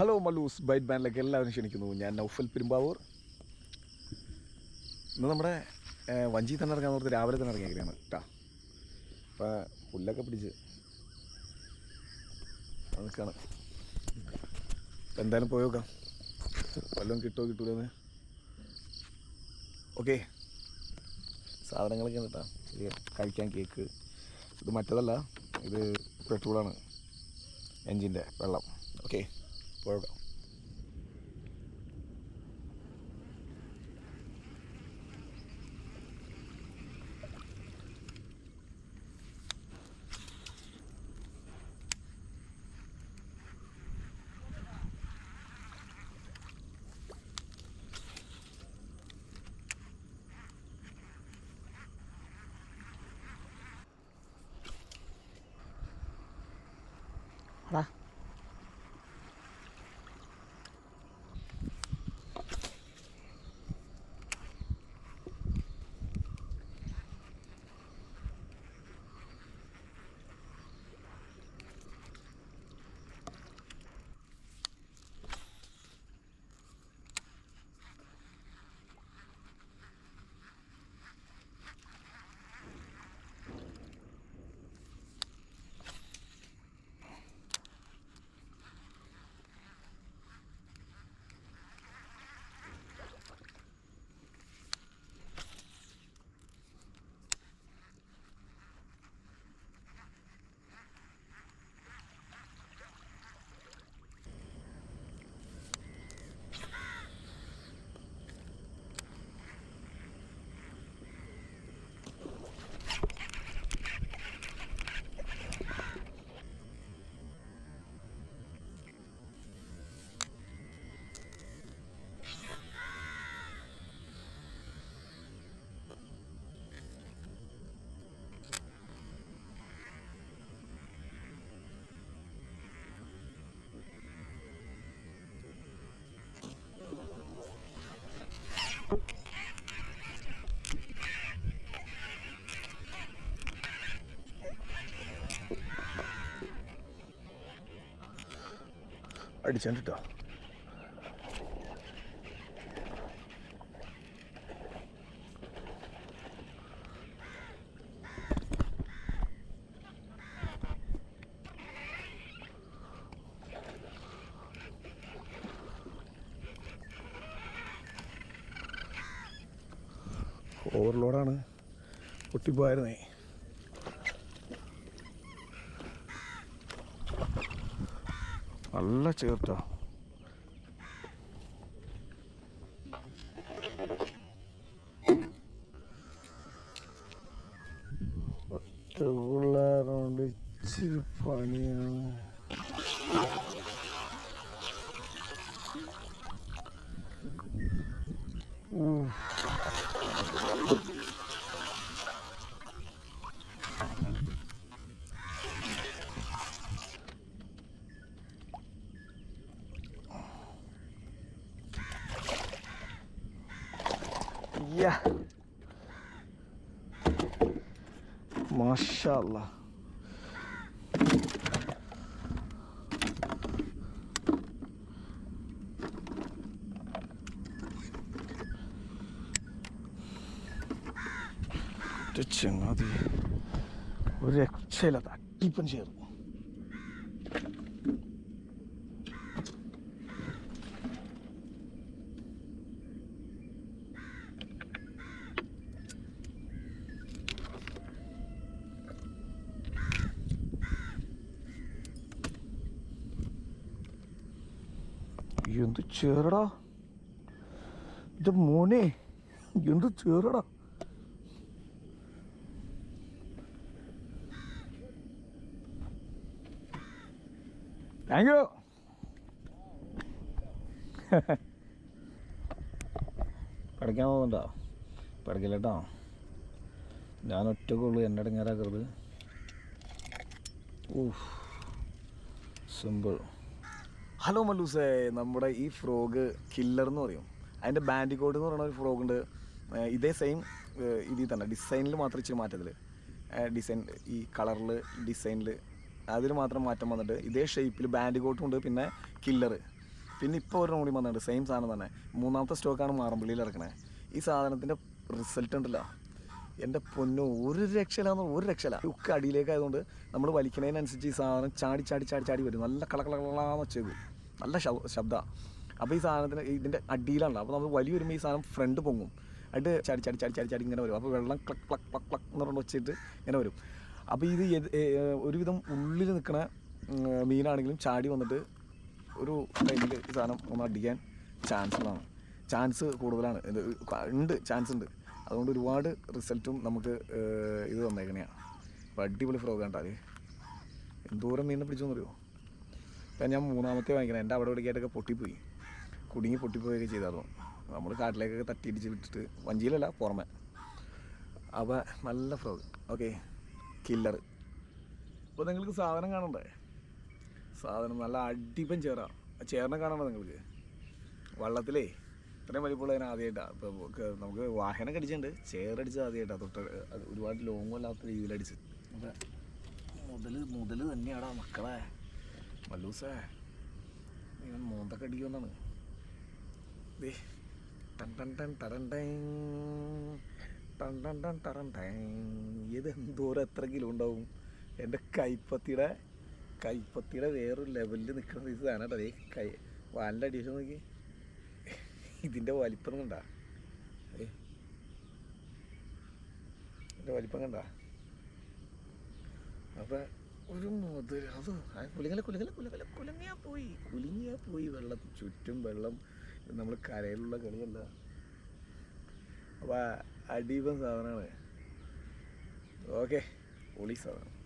Hello Mallus byte ബാൻഡിലേക്ക് എല്ലാവരും ക്ഷണിക്കുന്നു. ഞാൻ നൗഫൽ പെരുമ്പാവൂർ. ഇന്ന് നമ്മുടെ വഞ്ചി തന്നെ ഇറങ്ങാൻ ഓർത്ത് രാവിലെ തന്നെ ഇറങ്ങിയിരിക്കുകയാണ് കേട്ടാ അപ്പോൾ പുല്ലൊക്കെ പിടിച്ച് അതൊക്കെയാണ് എന്തായാലും പോയി നോക്കാം. വല്ലതും കിട്ടുമോ കിട്ടൂലെന്ന് ഓക്കെ. സാധനങ്ങളൊക്കെ കേട്ടാ കഴിക്കാൻ കേക്ക്. ഇത് മറ്റേതല്ല. ഇത് പെട്രോളാണ്. എൻജിന്റെ വെള്ളം. ഓക്കെ. where വാ അടിച്ചാണ്ടിട്ടോ ഓവർലോഡാണ് പൊട്ടിപ്പോയായിരുന്നേ. നല്ല ചേർത്താ ഒറ്റപിള്ളേരോണ്ട് ഇച്ചിരി പണിയാണ്. യാ മാഷാ അല്ലാ ഒറ്റ ചങ്ങാതി ഒരു രക്ഷയില്ല തട്ടിപ്പൻ ചേർന്നു എന്ത് ചേറടാ? ഇത് മോനെ എന്ത് ചേറടാ? താങ്ക് യു പഠിക്കാൻ പോകുന്നുണ്ടോ? പഠിക്കില്ലട്ടോ. ഞാൻ ഒറ്റക്കുള്ളൂ എന്നെ ഇടങ്ങാറാക്കരുത്. ഊഫ് സിമ്പിൾ ഹലോ മല്ലൂസേ നമ്മുടെ ഈ ഫ്രോഗ് കില്ലർ എന്ന് പറയും. അതിന്റെ ബാൻഡിക്കോട്ട് എന്ന് പറയുന്ന ഒരു ഫ്രോഗ് ഉണ്ട്. ഇതേ സെയിം ഇതിൽ തന്നെ. ഡിസൈനിൽ മാത്രം ഇച്ചിരി മാറ്റത്തിൽ ഡിസൈൻ ഈ കളറിൽ ഡിസൈനിൽ അതിൽ മാത്രം മാറ്റം വന്നിട്ട് ഇതേ ഷേപ്പിൽ ബാൻഡിക്കോട്ടും ഉണ്ട് പിന്നെ കില്ലർ പിന്നെ ഇപ്പോൾ ഒരു കൂടി വന്നിട്ടുണ്ട്. സെയിം സാധനം തന്നെ. മൂന്നാമത്തെ സ്റ്റോക്കാണ് മാറമ്പള്ളിയിൽ ഇറക്കണേ. ഈ സാധനത്തിന്റെ റിസൾട്ട് ഉണ്ടല്ലോ. എന്റെ പൊന്നു ഒരു രക്ഷയിലാന്ന് ഒരു രക്ഷയില്ല. ഉക്ക് അടിയിലേക്കായതുകൊണ്ട് നമ്മൾ വലിക്കുന്നതിനനുസരിച്ച് ഈ സാധനം ചാടി ചാടി ചാടി ചാടി വരും. നല്ല കളകളകളാന്ന് വെച്ചത് നല്ല ശബ്ദമാണ് അപ്പോൾ ഈ സാധനത്തിന് ഇതിന്റെ അടിയിലാണല്ലോ അപ്പോൾ നമ്മൾ വലിയ വരുമ്പോൾ ഈ സാധനം ഫ്രണ്ട് പൊങ്ങും. എന്നിട്ട് ചാടി ചാടി ചാടി ചാടി ചാടി ഇങ്ങനെ വരും. അപ്പോൾ വെള്ളം ക്ലക്ക് ക്ലക്ക് ക്ലക്ക് ക്ലക്ക് എന്ന് പറഞ്ഞ് വെച്ചിട്ട് ഇങ്ങനെ വരും. അപ്പോൾ ഇത് ഒരുവിധം ഉള്ളിൽ നിൽക്കുന്ന മീനാണെങ്കിലും ചാടി വന്നിട്ട് ഒരു ടൈമിൽ ഈ സാധനം ഒന്ന് അടിക്കാൻ ചാൻസ് ഉള്ളതാണ്. ചാൻസ് കൂടുതലാണ്. ഉണ്ട് ചാൻസ് ഉണ്ട്. അതുകൊണ്ട് ഒരുപാട് റിസൾട്ടും നമുക്ക് ഇത് തന്നേക്കണെയാണ് അപ്പോൾ അടിപൊളി ഫ്രോഗ് കണ്ടാൽ എന്തോരം മീനിനെ പിടിച്ചോന്ന് ഇപ്പം ഞാൻ മൂന്നാമത്തെ വാങ്ങിക്കണം. എന്റെ അവിടെ ഇവിടേക്കായിട്ടൊക്കെ പൊട്ടിപ്പോയി. കുടുങ്ങി പൊട്ടിപ്പോയൊക്കെ ചെയ്തായിരുന്നു. നമ്മൾ കാട്ടിലേക്കൊക്കെ തട്ടിയിടിച്ച് വിട്ടിട്ട് വഞ്ചിയിലല്ല പുറമെ. അപ്പോൾ നല്ല ഫ്രോഗ് ഓക്കെ കില്ലർ അപ്പോൾ നിങ്ങൾക്ക് സാധനം കാണണ്ടേ? സാധനം നല്ല അടിപ്പം ചേറ. ചേറിനെ കാണണോ നിങ്ങൾക്ക്? വള്ളത്തിലേ. ഇത്രയും വലിപ്പമുള്ള അതിന് ആദ്യമായിട്ടാണ് ഇപ്പോൾ നമുക്ക് വാഹനം അടിച്ചിട്ടുണ്ട് ചേറടിച്ചത് ആദ്യമായിട്ടാണ് തൊട്ട് ഒരുപാട് ലോങ്ങും അല്ലാത്ത രീതിയിലടിച്ച് അപ്പം മുതൽ മുതൽ തന്നെയാടാ മക്കളെ. മല്ലൂസേ ഇവൻ മോന്തൊക്കെ അടിക്കുമെന്നാണ്. ദേ ടൻ ടൻ ടൻ ടറൻ ടൻ ടൻ ടറൻ ടൈൻ. ഇത് എന്തോരം എത്ര കിലോ ഉണ്ടാവും? എന്റെ കൈപ്പത്തിയുടെ കൈപ്പത്തിയുടെ വേറൊരു ലെവലിൽ നിൽക്കുന്ന സൈസ് സാധനം അതേ കൈ വാലിന്റെ അടിവശം നോക്കി. ഇതിന്റെ വലിപ്പം കണ്ട. എന്റെ വലിപ്പം കണ്ട. അപ്പം ഒരു മുതൽ അത് കുലുങ്ങല കുലുങ്ങല കുലുങ്ങല കുലുങ്ങിയാ പോയി കുലുങ്ങിയാ പോയി വെള്ളം. ചുറ്റും വെള്ളം. നമ്മൾ കരയിലുള്ള കളിയല്ല. അപ്പം അടീപം സാധനമാണ്. ഓക്കെ പൊളി സാധനം.